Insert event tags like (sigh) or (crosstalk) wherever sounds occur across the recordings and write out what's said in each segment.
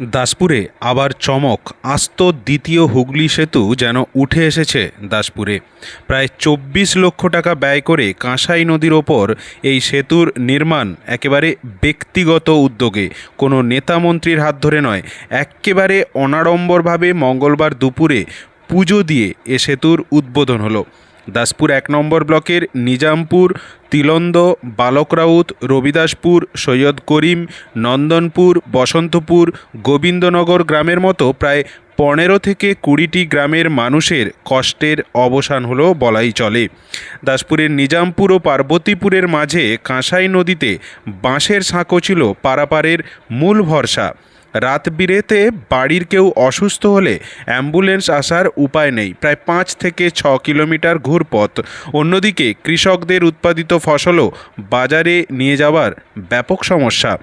দাসপুরে আবার চমক, আস্ত দ্বিতীয় হুগলি সেতু যেন উঠে এসেছে দাসপুরে। প্রায় চব্বিশ লক্ষ টাকা ব্যয় করে কাঁসাই নদীর ওপর এই সেতুর নির্মাণ একেবারে ব্যক্তিগত উদ্যোগে। কোনো নেতা মন্ত্রীর হাত ধরে নয়, একেবারে অনাড়ম্বরভাবে মঙ্গলবার দুপুরে পুজো দিয়ে এ সেতুর উদ্বোধন হলো। দাসপুর এক নম্বর ব্লকের নিজামপুর, তিলন্দ, বালকরাউত, রবিদাসপুর, সৈয়দ করিম, নন্দনপুর, বসন্তপুর, গোবিন্দনগর গ্রামের মতো প্রায় পনেরো থেকে কুড়িটি গ্রামের মানুষের কষ্টের অবসান হলো বলাই চলে। দাসপুরের নিজামপুর ও পার্বতীপুরের মাঝে কাঁসাই নদীতে বাঁশের সাঁকো ছিল পারাপারের মূল ভরসা। রাত বিরেতে বাড়ির কেউ অসুস্থ হলে অ্যাম্বুলেন্স আসার উপায় নেই। প্রায় পাঁচ থেকে ছ কিলোমিটার ঘুরপথ। অন্যদিকে কৃষকদের উৎপাদিত ফসলও বাজারে নিয়ে যাওয়ার ব্যাপক সমস্যা।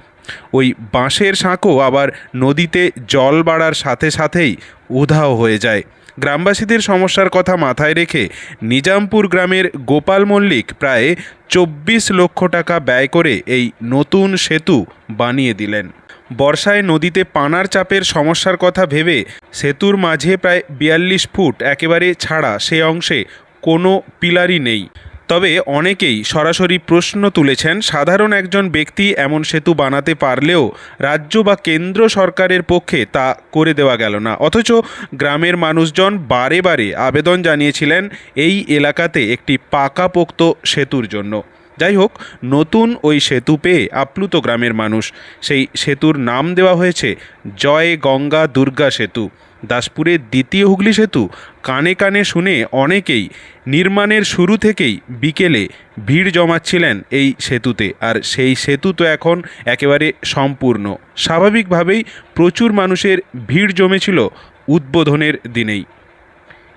ওই বাঁশের সাঁকো আবার নদীতে জল বাড়ার সাথে সাথেই উধাও হয়ে যায়। গ্রামবাসীদের সমস্যার কথা মাথায় রেখে নিজামপুর গ্রামের গোপাল মল্লিক প্রায় চব্বিশ লক্ষ টাকা ব্যয় করে এই নতুন সেতু বানিয়ে দিলেন। বর্ষায় নদীতে পানার চাপের সমস্যার কথা ভেবে সেতুর মাঝে প্রায় বিয়াল্লিশ ফুট একেবারে ছাড়া সে অংশে কোনো পিলারই নেই। তবে অনেকেই সরাসরি প্রশ্ন তুলেছেন, সাধারণ একজন ব্যক্তি এমন সেতু বানাতে পারলেও রাজ্য বা কেন্দ্র সরকারের পক্ষে তা করে দেওয়া গেল না। অথচ গ্রামের মানুষজন বারে বারে আবেদন জানিয়েছিলেন, এই এলাকাতে একটি পাকাপোক্ত সেতুর জন্য। যাই হোক নতুন ওই সেতু পেয়ে আপ্লুত গ্রামের মানুষ। সেই সেতুর নাম দেওয়া হয়েছে জয় গঙ্গা দুর্গা সেতু। দাসপুরের দ্বিতীয় হুগলি সেতু কানে কানে শুনে অনেকেই নির্মাণের শুরু থেকেই বিকেলে ভিড় জমাচ্ছিলেন এই সেতুতে। আর সেই সেতু তো এখন একেবারে সম্পূর্ণ। স্বাভাবিকভাবেই প্রচুর মানুষের ভিড় জমেছিল উদ্বোধনের দিনেই।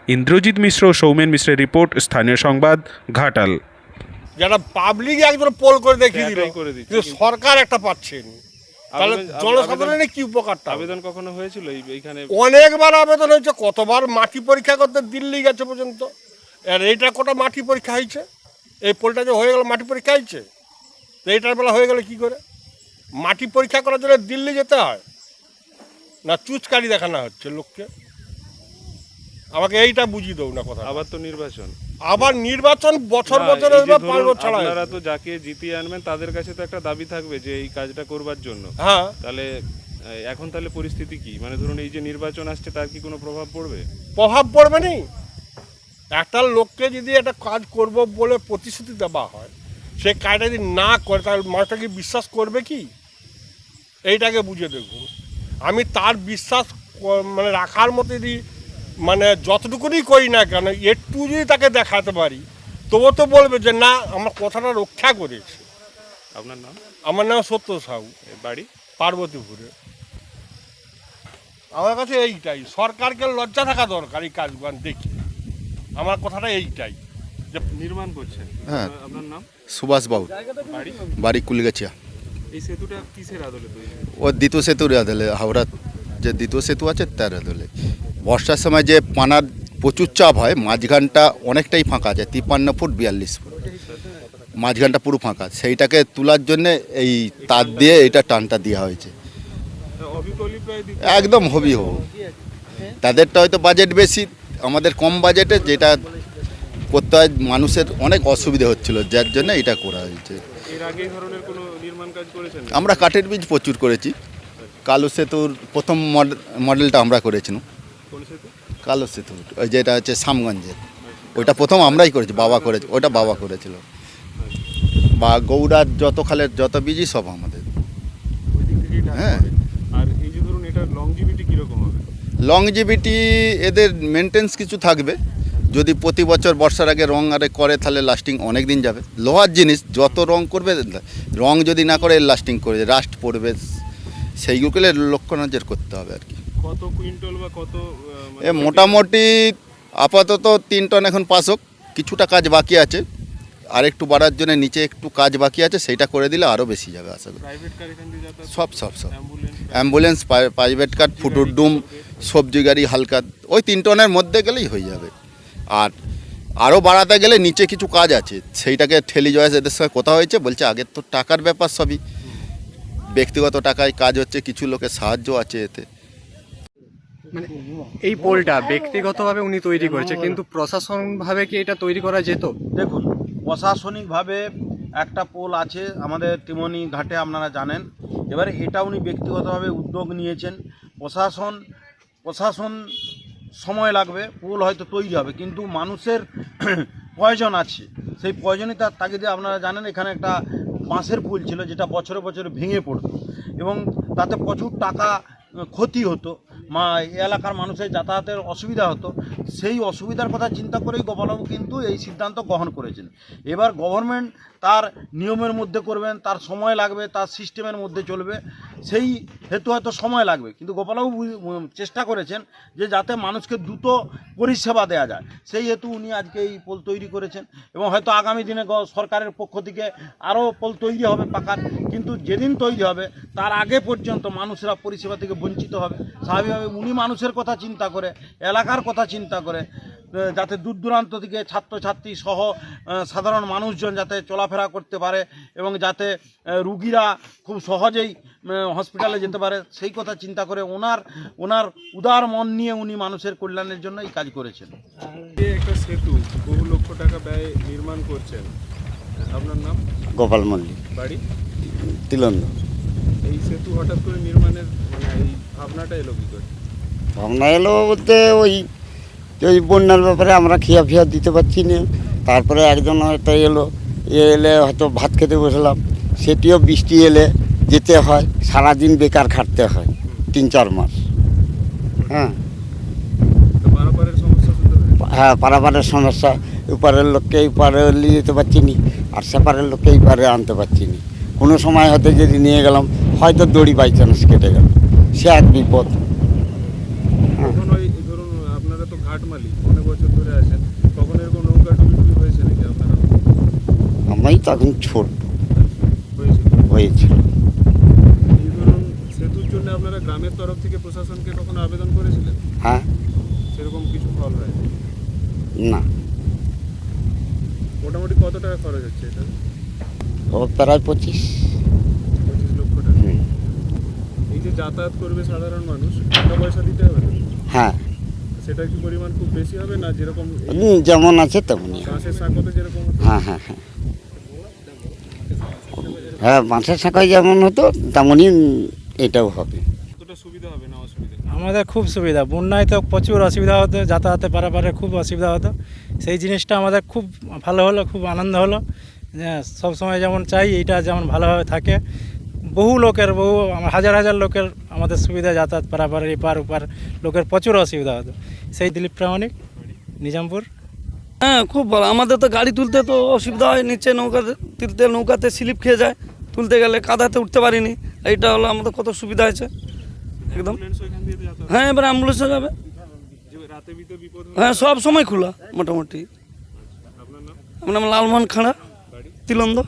ইন্দ্রজিৎ মিশ্র, সৌমেন মিশ্রের রিপোর্ট, স্থানীয় সংবাদ, ঘাটাল। যারা পাবলিক একজন পোল করে দেখিয়ে দিল করে দিচ্ছে। সরকার একটা পাচ্ছেন তাহলে জনসাধারণের কি উপকারটা? আবেদন কখনো হয়েছিল? এই এইখানে অনেকবার আবেদন হয়েছে কতবার মাটি পরীক্ষা করতে দিল্লি গেছে পর্যন্ত। আর এইটা কোটা মাটি পরীক্ষা হয়েছে? এই পোলটা যে হয়ে গেল মাটি পরীক্ষা হয়েছে? তো এইটার বেলা হয়ে গেল কি করে? মাটি পরীক্ষা করার জন্য দিল্লি যেতে হয়? না চুচকারি দেখানো হচ্ছে লোককে? আমাকে এইটা বুঝিয়ে দেবো না কথা আবার তো নির্বাচন। আবার নির্বাচন বছর বছর এই পাঁচ বছর ছাড়া আপনারা তো যাকে জিতিয়ে আনবেন তাদের কাছে তো একটা দাবি থাকবে যে এই কাজটা করবার জন্য। হ্যাঁ। তাহলে এখন তাহলে পরিস্থিতি কি? মানে ধরুন এই যে নির্বাচন আসছে তার কি কোনো প্রভাব পড়বে? প্রভাব পড়বে নি? একটা লোককে যদি একটা কাজ করব বলে প্রতিশ্রুতি দেওয়া হয় সে কাজটা যদি না করে তাহলে মানুষটা কি বিশ্বাস করবে কি? এইটাকে বুঝে দেখুন। আমি তার বিশ্বাস মানে রাখার মতো যদি মানে যতটুকুনি করি না কেন একটু যদি তাকে দেখাতে পারি তবুও তো বলবে যে না আমার কথাটা রক্ষা করেছে। আপনার নাম? আমার নাম সত্য সাহু। বাড়ি? পার্বতীপুরে। আমার কাছে এইটাই। সরকারকে লজ্জা থাকা দরকার এই কাজগুলো দেখি। আমার কথাটা এইটাই যে নির্মাণ করছেন হ্যাঁ। আপনার- আপনার নাম? সুভাষ বাবু। বাড়ি? বাড়ি কুলগাছিয়া। এই সেতুটা কিসের আদলে তৈরি ও দ্বিতীয় সেতুর আদলে হাওড়া যে দ্বিতীয় সেতু আছে তার আদলে। বর্ষার সময় যে পানার প্রচুর চাপ হয় মাঝখানটা অনেকটাই ফাঁকা আছে তিপ্পান্ন ফুট বিয়াল্লিশ ফুট। মাঝখানটা পুরো ফাঁকা। সেইটাকে তোলার জন্য এই তার দিয়ে এটা টানটা দেওয়া হয়েছে। একদম হবি হব। তাদেরটা হয়তো বাজেট বেশি আমাদের কম বাজেটে যেটা করতে হয় মানুষের অনেক অসুবিধে হচ্ছিল যার জন্য এটা করা হয়েছে। আমরা কাঠের বীজ প্রচুর করেছি। কালো সেতুর প্রথম মডেলটা আমরা করেছিলাম। কালো সেতু ওই যেটা হচ্ছে সামগঞ্জের ওইটা প্রথম আমরাই করেছি বাবা করেছে ওইটা বাবা করেছিল। বা গৌড়ার যত খালের যত বীজই সব আমাদের। হ্যাঁ। আর এই যে ধরুন এটা লংজিভিটি কীরকম হবে? লংজিভিটি এদের মেনটেন্স কিছু থাকবে। যদি প্রতি বছর বর্ষার আগে রং আরে করে তাহলে লাস্টিং অনেক দিন যাবে। লোহার জিনিস যত রং করবে রং যদি না করে লাস্টিং করবে রাস্ট পড়বে। সেইগুলোকে লক্ষ্য নজর করতে হবে আর কি। কত কুইন্টাল বা কত মানে এ মোটামুটি আপাতত তিন টন এখন পাস হোক। কিছুটা কাজ বাকি আছে। আর একটু বাড়ার জন্য নিচে একটু কাজ বাকি আছে। সেইটা করে দিলে আরও বেশি যাবে আশা করি সব সব সব। অ্যাম্বুলেন্স অ্যাম্বুলেন্স প্রাইভেট কার ফুটুর ডুম সবজি গাড়ি হালকা। ওই তিন টনের মধ্যে গেলেই হয়ে যাবে। আর আরও বাড়াতে গেলে নিচে কিছু কাজ আছে। সেইটাকে ঠেলি জয়েস এদের সঙ্গে কথা হয়েছে। বলছে আগের তো টাকার ব্যাপার সবই। ব্যক্তিগত টাকায় কাজ হচ্ছে কিছু লোকের সাহায্য আছে এতে। মানে এই পোলটা ব্যক্তিগতভাবে উনি তৈরি করেছে কিন্তু প্রশাসনভাবে কি এটা তৈরি করা যেত? দেখুন প্রশাসনিকভাবে একটা পোল আছে আমাদের তিমনি ঘাটে আপনারা জানেন। এবারে এটা উনি ব্যক্তিগতভাবে উদ্যোগ নিয়েছেন। প্রশাসন প্রশাসন সময় লাগবে পোল হয়তো তৈরি হবে কিন্তু মানুষের (clears throat) প্রয়োজন আছে। সেই প্রয়োজনীয়তার তাগিদে আপনারা জানেন এখানে একটা বাঁশের পুল ছিল যেটা বছরে বছরে ভেঙে পড়তো। এবং তাতে প্রচুর টাকা ক্ষতি হতো। মা এলাকার মানুষের যাতায়াতের অসুবিধা হতো। সেই অসুবিধার কথা চিন্তা করেই গোপালবাবু কিন্তু এই সিদ্ধান্ত গ্রহণ করেছেন। এবার গভর্নমেন্ট তার নিয়মের মধ্যে করবেন, তার সময় লাগবে, তার সিস্টেমের মধ্যে চলবে, সেই হেতু হয়তো সময় লাগবে। কিন্তু গোপালবাবু চেষ্টা করেছেন যে যাতে মানুষকে দ্রুত পরিষেবা দেওয়া যায়। সেই হেতু উনি আজকে এই পোল তৈরি করেছেন এবং হয়তো আগামী দিনে সরকারের পক্ষ থেকে আরও পোল তৈরি হবে পাকার। কিন্তু যেদিন তৈরি হবে, তার আগে পর্যন্ত মানুষরা পরিষেবা থেকে বঞ্চিত হবে। স্বাভাবিকভাবে উনি মানুষের কথা চিন্তা করে, এলাকার কথা চিন্তা করে যাতে দূর দূরান্ত থেকে ছাত্রছাত্রী সহ সাধারণ মানুষজন যাতে চলাফেরা করতে পারে এবং যাতে রুগীরা খুব সহজেই হসপিটালে যেতে পারে। সেই কথা চিন্তা করে ওনার ওনার উদার মন নিয়ে উনি মানুষের কল্যাণের জন্য এই কাজ করেছেন। যে একটা সেতু বহু লক্ষ টাকা ব্যয় নির্মাণ করছেন? আপনার নাম? গোপাল মল্লিক। বাড়ি? তিলন্দ এই সেতু হঠাৎ করে নির্মাণের মানে এই ভাবনাটা এলো কি করে? ভাবনা এলো বলতে ওই যে ওই বন্যার ব্যাপারে আমরা খেয়া ফিয়া দিতে পারছি না। তারপরে একজন হয়তো এলো এ এলে হয়তো ভাত খেতে বসলাম। সেটিও বৃষ্টি এলে যেতে হয় সারাদিন বেকার খাটতে হয় তিন চার মাস। হ্যাঁ। তো হ্যাঁ পারাপারের সমস্যা এপারের লোককে এই পারে নিয়ে যেতে পারছি নি আর সেপারের লোককে এই পারে আনতে পারছি নি। কোনো সময় হয়তো যদি নিয়ে গেলাম হয়তো দড়ি বাই চান্স কেটে গেল। সে এক বিপদ হ্যাঁ। কখন ওই ধরুন আপনারা তো ঘাট মালিক অনেক বছর ধরে আছেন কখন এরকম নৌকা ডুবি টুবি হয়েছে নাকি আপনারা আমি তখন ছোট। হয়েছিল। আপনারা গ্রামের তরফ থেকে প্রশাসনকে কখনো আবেদন করেছিলেন? হ্যাঁ। সেরকম কিছু ফল না। মোটামুটি কত টাকা খরচ হচ্ছে এটা? ও প্রায় পঁচিশ। পঁচিশ লক্ষ টাকা। এই যে যাতায়াত করবে সাধারণ মানুষ টাকা পয়সা দিতে হবে? হ্যাঁ। সেটা কি পরিমাণ খুব বেশি হবে না যেরকম যেমন আছে তেমনই। বাঁশের যেরকম? হ্যাঁ হ্যাঁ হ্যাঁ। হ্যাঁ বাঁশের শাখায় যেমন হতো তেমনই এটাও হবে। কতটা সুবিধা হবে না অসুবিধা? আমাদের খুব সুবিধা। বন্যায় তো প্রচুর অসুবিধা হতো যাতায়াতে পারাপারে খুব অসুবিধা হতো। সেই জিনিসটা আমাদের খুব ভালো হলো খুব আনন্দ হলো। সব সময় যেমন চাই এইটা যেমন ভালোভাবে থাকে। বহু লোকের বহু হাজার হাজার লোকের আমাদের সুবিধা যাতায়াত পারাপার এপার ওপার লোকের প্রচুর অসুবিধা হতো। সেই দিলীপ প্রামাণিক নিজামপুর। হ্যাঁ খুব ভালো। আমাদের তো গাড়ি তুলতে তো অসুবিধা হয় নিচে নৌকাতে তুলতে নৌকাতে স্লিপ খেয়ে যায়। তুলতে গেলে কাদাতে উঠতে পারিনি। এইটা হলো আমাদের কত সুবিধা হয়েছে। একদম। হ্যাঁ এবার অ্যাম্বুলেন্সে যাবে। হ্যাঁ সব সময় খোলা মোটামুটি। আপনার নাম? আমার নাম লালমোহন খাঁড়া তিলন্দ।